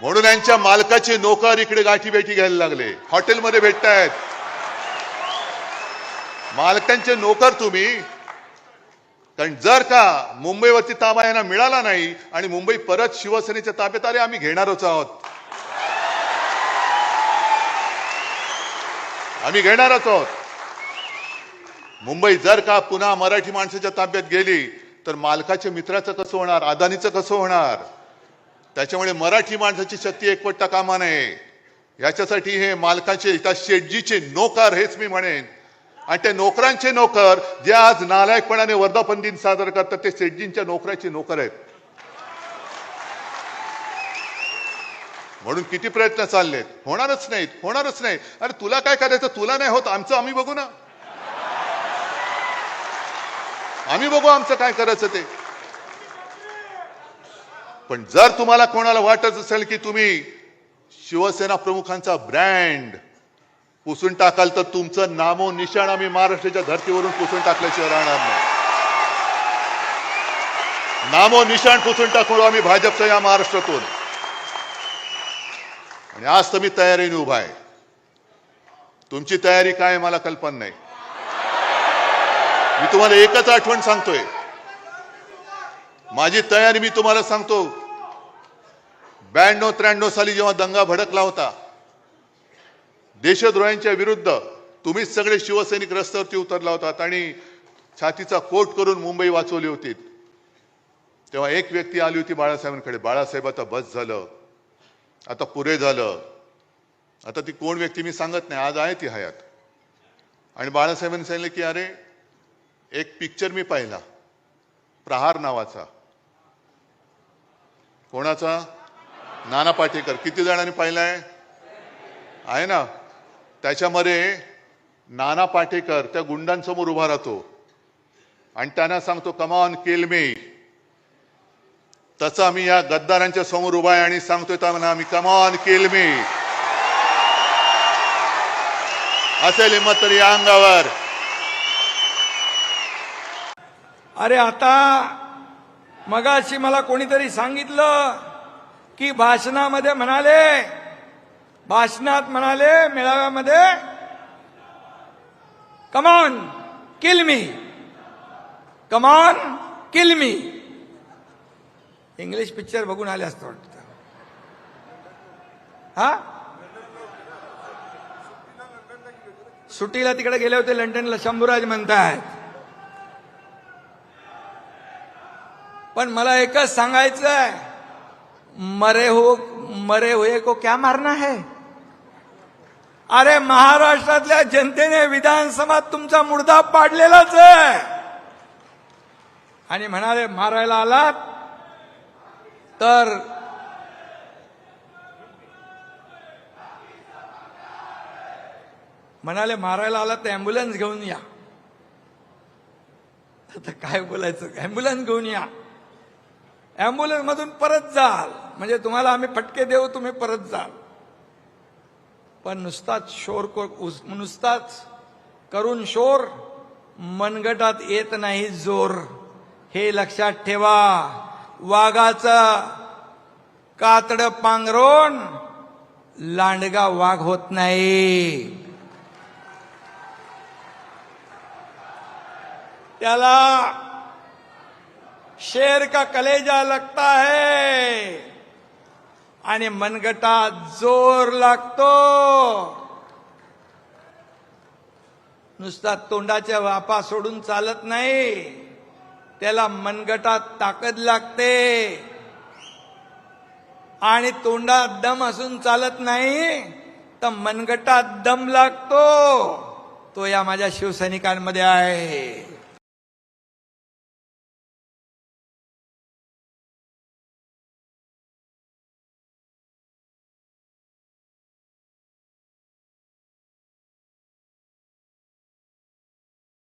म्हणून यांच्या मालकाचे नोकर इकडे गाठी भेटी घ्यायला लागले. हॉटेलमध्ये भेटतायत. मालकांचे नोकर तुम्ही. कारण जर का मुंबईवरती ताबा यांना मिळाला नाही आणि मुंबई परत शिवसेनेच्या ताब्यात आले आम्ही घेणारच आहोत. आम्ही घेणारच आहोत. मुंबई जर का पुन्हा मराठी माणसाच्या ताब्यात गेली तर मालकाच्या मित्राचं कसं होणार? अदानीचं कसं होणार? त्याच्यामुळे मराठी माणसाची शक्ती एकवटता कामा नये. याच्यासाठी हे मालकाचे त्या शेटजीचे नोकर हेच मी म्हणेन. आणि त्या नोकरांचे नोकर जे आज नालायकपणाने वर्धापन दिन साजरा करतात ते शेटजींच्या नोकराचे नोकर आहेत. म्हणून किती प्रयत्न चाललेत? होणारच नाहीत होणारच नाही. अरे तुला काय करायचं? तुला नाही होत आमचं आम्ही बघू ना. आम्ही बघू आमचं काय करायचं ते. पण जर तुम्हाला कोणाला वाटत असेल की तुम्ही शिवसेना प्रमुखांचा ब्रँड पुसून टाकाल तर तुमचं नामो निशाण आम्ही महाराष्ट्राच्या धर्तीवरून पुसून टाकल्याशिवाय राहणार नाही. नामो निशाण पुसून टाकू आम्ही भाजपच्या या महाराष्ट्रातून. आणि आज तर मी तयारीने उभा आहे. तुमची तयारी काय मला कल्पना नाही. मी तुम्हाला एकच आठवण सांगतोय. माझी तयारी मी तुम्हाला सांगतो. ब्याण्णव त्र्याण्णव साली जेव्हा दंगा भडकला होता देशद्रोह्यांच्या विरुद्ध तुम्हीच सगळे शिवसैनिक रस्त्यावरती उतरला होतात आणि छातीचा कोट करून मुंबई वाचवली होती. तेव्हा एक व्यक्ती आली होती बाळासाहेबांकडे. बाळासाहेब आता बस झालं. आता पुरे झालं. आता ती कोण व्यक्ती मी सांगत नाही. आज आहे ती हयात. आणि बाळासाहेबांनी सांगितलं की अरे एक पिक्चर मी पाहिला. प्रहार नावाचा. कोणाचा? नाना पाटेकर किती जणांनी पाहिलाय? आहे ना? त्याच्यामध्ये नाना पाटेकर त्या गुंडांसमोर उभा राहतो. आणि त्यांना सांगतो कमान केल मे तसं आम्ही या गद्दारांच्या समोर उभा आहे आणि सांगतोय त्यांना आम्ही कमान केल मे असेल हिंमत तरी या अंगावर. अरे आता मगाशी मला कोणीतरी सांगितलं की भाषणामध्ये म्हणाले. भाषणात म्हणाले मेळाव्यामध्ये come on kill me come on kill me English picture बघून आले असतं वाटतं. हा? सुट्टीला तिकडे गेले होते लंडनला शंभूराज म्हणतायत. पण मला एकच सांगायचं आहे मरे हो मरे हुए को क्या मारना है? अरे महाराष्ट्रातल्या जनतेने विधानसभात तुमचा मुर्दा पाडलेलाच आहे. आणि म्हणाले मारायला आलात? तर म्हणाले मारायला आलात तर अँब्युलन्स घेऊन या. आता काय बोलायचं? अँब्युलन्स घेऊन या. ॲम्ब्युलन्स मधून परत जाल. म्हणजे तुम्हाला आम्ही फटके देऊ तुम्ही परत जाल. पण नुसताच शोर नुसताच करून शोर मनगटात येत नाही जोर. हे लक्षात ठेवा. वाघाचं कातड पांघरून लांडगा वाघ होत नाही. त्याला शेर का कलेजा लगता है आणि मनगटात जोर लागतो. नुसता तोंडाच्या वापा सोडून चालत नाही त्याला मनगटात ताकद लागते. आणि तोंडात दम असून चालत नाही तर मनगटात दम लागतो. तो या माझ्या शिवसैनिकांमध्ये आहे.